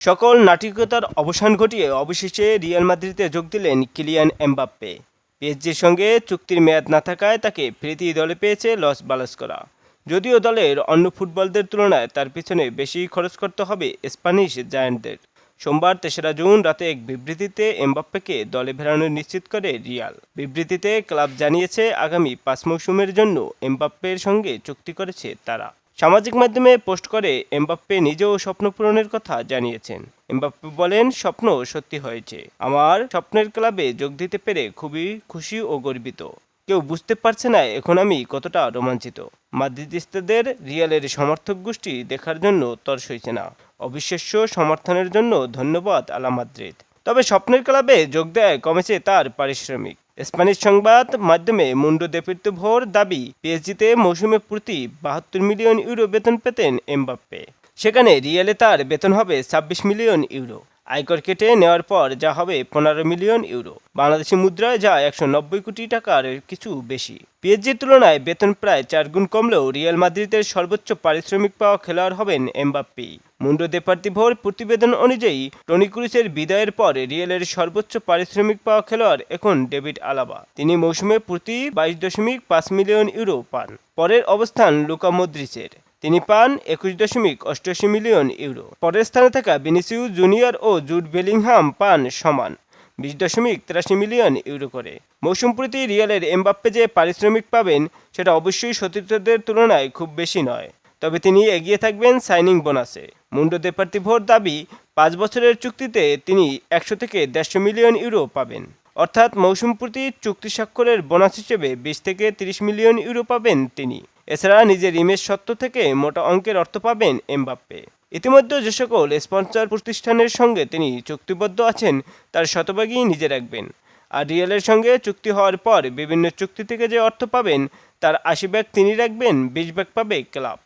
সকল নাটকীয়তার অবসান ঘটিয়ে অবশেষে রিয়াল মাদ্রিদে যোগ দিলেন কিলিয়ান এমবাপ্পে। পিএসজির সঙ্গে চুক্তির মেয়াদ না থাকায় তাকে ফ্রিতি দলে পেয়েছে লস বালাসকরা। যদিও দলের অন্য ফুটবলদের তুলনায় তার পিছনে বেশি খরচ করতে হবে স্প্যানিশ জায়ান্টদের। সোমবার তেসরা জুন রাতে এক বিবৃতিতে এমবাপ্পেকে দলে ফেরানো নিশ্চিত করে রিয়াল। বিবৃতিতে ক্লাব জানিয়েছে, আগামী পাঁচ মৌসুমের জন্য এমবাপ্পের সঙ্গে চুক্তি করেছে তারা। সামাজিক মাধ্যমে পোস্ট করে এমবাপ্পে নিজেও স্বপ্ন পূরণের কথা জানিয়েছেন। এমবাপ্পে বলেন, স্বপ্ন সত্যি হয়েছে। আমার স্বপ্নের ক্লাবে যোগ দিতে পেরে খুবই খুশি ও গর্বিত। কেউ বুঝতে পারছে না এখন আমি কতটা রোমাঞ্চিত। মাদ্রিদিস্তাদের রিয়ালের সমর্থক গোষ্ঠী দেখার জন্য তর সইছে না। অবিশ্বাস্য সমর্থনের জন্য ধন্যবাদ আলা মাদ্রিদ তবে স্বপ্নের ক্লাবে যোগ দেয় কমেছে তার পারিশ্রমিক। স্প্যানিশ সংবাদ মাধ্যমে মুন্ডো দেপিত ভোর দাবি, পিএসজিতে মৌসুমে প্রতি বাহাত্তর মিলিয়ন ইউরো বেতন পেতেন এমবাপ্পে। সেখানে রিয়ালে তার বেতন হবে ছাব্বিশ মিলিয়ন ইউরো। আয়কর কেটে নেওয়ার পর যা হবে পনেরো মিলিয়ন ইউরো। বাংলাদেশি মুদ্রায় যা একশো নব্বই কোটি টাকার কিছু বেশি। পিএসজির তুলনায় বেতন প্রায় চার গুণ কমলেও রিয়াল মাদ্রিদের সর্বোচ্চ পারিশ্রমিক পাওয়া খেলোয়াড় হবেন এমবাপ্পি। মুন্ডো দেপার্তিভোর প্রতিবেদন অনুযায়ী, টনি ক্রুসের বিদায়ের পর রিয়ালের সর্বোচ্চ পারিশ্রমিক পাওয়া খেলোয়াড় এখন ডেভিড আলাবা। তিনি মৌসুমে প্রতি বাইশ দশমিক পাঁচ মিলিয়ন ইউরো পান। পরের অবস্থান লুকা মদ্রিচের তিনি পান একুশ দশমিক অষ্টআশি মিলিয়ন ইউরো। পরের স্থানে থাকা বিনিসিউ জুনিয়র ও জুড বেলিংহাম পান সমান বিশ দশমিক তিরাশি মিলিয়ন ইউরো করে। মৌসুম প্রতি রিয়ালের এমবাপ্পে যে পারিশ্রমিক পাবেন, সেটা অবশ্যই সতীর্থদের তুলনায় খুব বেশি নয়। তবে তিনি এগিয়ে থাকবেন সাইনিং বোনাসে। মুন্ডো দেপার্তিভোর দাবি, পাঁচ বছরের চুক্তিতে তিনি একশো থেকে দেড়শো মিলিয়ন ইউরো পাবেন। অর্থাৎ মৌসুম প্রতি চুক্তি স্বাক্ষরের বোনাস হিসেবে বিশ থেকে তিরিশ মিলিয়ন ইউরো পাবেন তিনি। এছাড়া নিজের ইমেজ সত্ত্ব থেকে মোটা অঙ্কের অর্থ পাবেন এমবাপ্পে। ইতিমধ্যে যে সকল স্পন্সর প্রতিষ্ঠানের সঙ্গে তিনি চুক্তিবদ্ধ আছেন, তার শতভাগই নিজে রাখবেন। আর রিয়ালের সঙ্গে চুক্তি হওয়ার পর বিভিন্ন চুক্তি থেকে যে অর্থ পাবেন, তার আশি ব্যাগ তিনি রাখবেন, বিশ ব্যাগ পাবে ক্লাব।